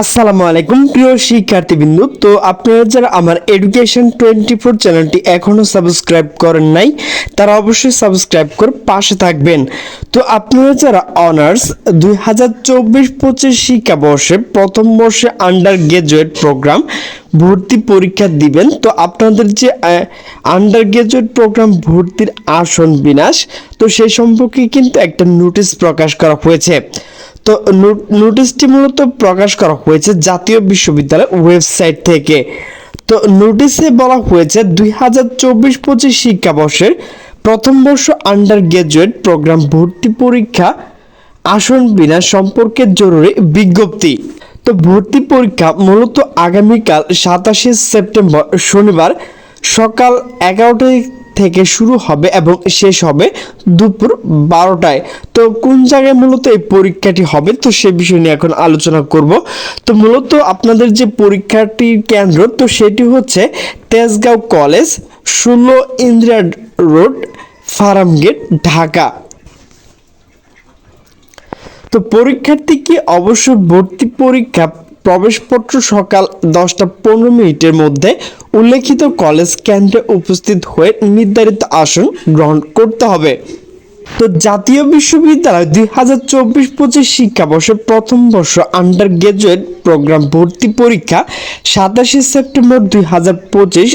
আসসালামু আলাইকুম, প্রিয় শিক্ষার্থীবৃন্দু। তো আপনারা যারা আমার এডুকেশন টোয়েন্টি ফোর চ্যানেলটি এখনও সাবস্ক্রাইব করেন নাই, তারা অবশ্যই সাবস্ক্রাইব করে পাশে থাকবেন। তো আপনারা যারা অনার্স দুই হাজার চব্বিশ পঁচিশ শিক্ষাবর্ষে প্রথম বর্ষে আন্ডার গ্রাজুয়েট প্রোগ্রাম ভর্তি পরীক্ষা দিবেন, তো আপনাদের যে আন্ডার গ্রাজুয়েট প্রোগ্রাম ভর্তির আসন বিনাশ, তো সেই সম্পর্কে কিন্তু একটা নোটিশ প্রকাশ করা হয়েছে। তো নোটিশটি মূলত প্রকাশ করা হয়েছে জাতীয় বিশ্ববিদ্যালয়ের ওয়েবসাইট থেকে। তো নোটিশে বলা হয়েছে দুই হাজার চব্বিশ পঁচিশ শিক্ষাবর্ষের প্রথম বর্ষ আন্ডার গ্রাজুয়েট প্রোগ্রাম ভর্তি পরীক্ষা আসন বিনা সম্পর্কে জরুরি বিজ্ঞপ্তি। তো ভর্তি পরীক্ষা মূলত আগামীকাল সাতাশে সেপ্টেম্বর শনিবার সকাল এগারোটা থেকে শুরু হবে এবং শেষ হবে দুপুর বারোটায়। তো কোন জায়গায় মূলত এই পরীক্ষাটি হবে? তো সে বিষয় নিয়ে এখন আলোচনা করব। তো মূলত আপনাদের যে পরীক্ষাটির কেন্দ্র, তো সেটি হচ্ছে তেজগাঁও কলেজ, ষোলো ইন্দিরা রোড ফার্মগেট ঢাকা। তো পরীক্ষার্থীকে অবশ্যই ভর্তি পরীক্ষা প্রবেশপত্র সকাল দশটা পনেরো মিনিটের মধ্যে উল্লেখিত কলেজ কেন্দ্রে উপস্থিত হয়ে নির্ধারিত আসন গ্রহণ করতে হবে। তো জাতীয় বিশ্ববিদ্যালয় দুই হাজার চব্বিশ পঁচিশ শিক্ষাবর্ষের প্রথম বর্ষ আন্ডার গ্রাজুয়েট প্রোগ্রাম ভর্তি পরীক্ষা সাতাশে সেপ্টেম্বর দুই হাজার পঁচিশ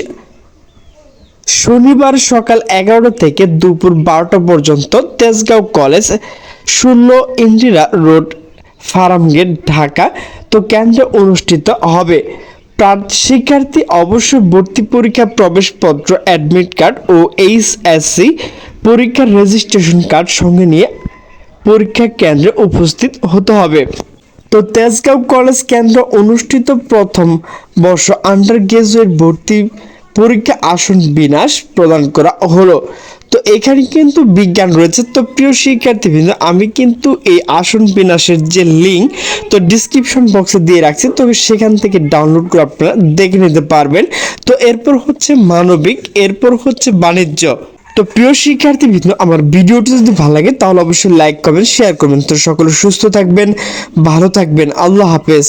শনিবার সকাল এগারোটা থেকে দুপুর বারোটা পর্যন্ত তেজগাঁও কলেজ ষোলো ইন্দিরা রোড, ফার্মগেট, ঢাকা কেন্দ্রে অনুষ্ঠিত হবে। শিক্ষার্থী অবশ্যই ভর্তি পরীক্ষা প্রবেশপত্র অ্যাডমিট কার্ড ও এইচএসসি পরীক্ষার রেজিস্ট্রেশন কার্ড সঙ্গে নিয়ে পরীক্ষা কেন্দ্রে উপস্থিত হতে হবে। তো তেজগাঁও কলেজ কেন্দ্র অনুষ্ঠিত প্রথম বর্ষ আন্ডার গ্রাজুয়েট ভর্তি পরীক্ষা আসন বিনাশ প্রদান করা হলো। তো এখানে কিন্তু বিজ্ঞান রয়েছে। তো প্রিয় শিক্ষার্থীবৃন্দ আমি কিন্তু এই আসন বিনাশের যে লিঙ্ক তো ডিসক্রিপশন বক্সে দিয়ে রাখছি। তো সেখান থেকে ডাউনলোড করে আপনারা দেখে নিতে পারবেন। তো এরপর হচ্ছে মানবিক, এরপর হচ্ছে বাণিজ্য। তো প্রিয় শিক্ষার্থীবৃন্দ আমার ভিডিওটি যদি ভালো লাগে, তাহলে অবশ্যই লাইক করবেন শেয়ার করবেন। তো সকলে সুস্থ থাকবেন, ভালো থাকবেন। আল্লাহ হাফেজ।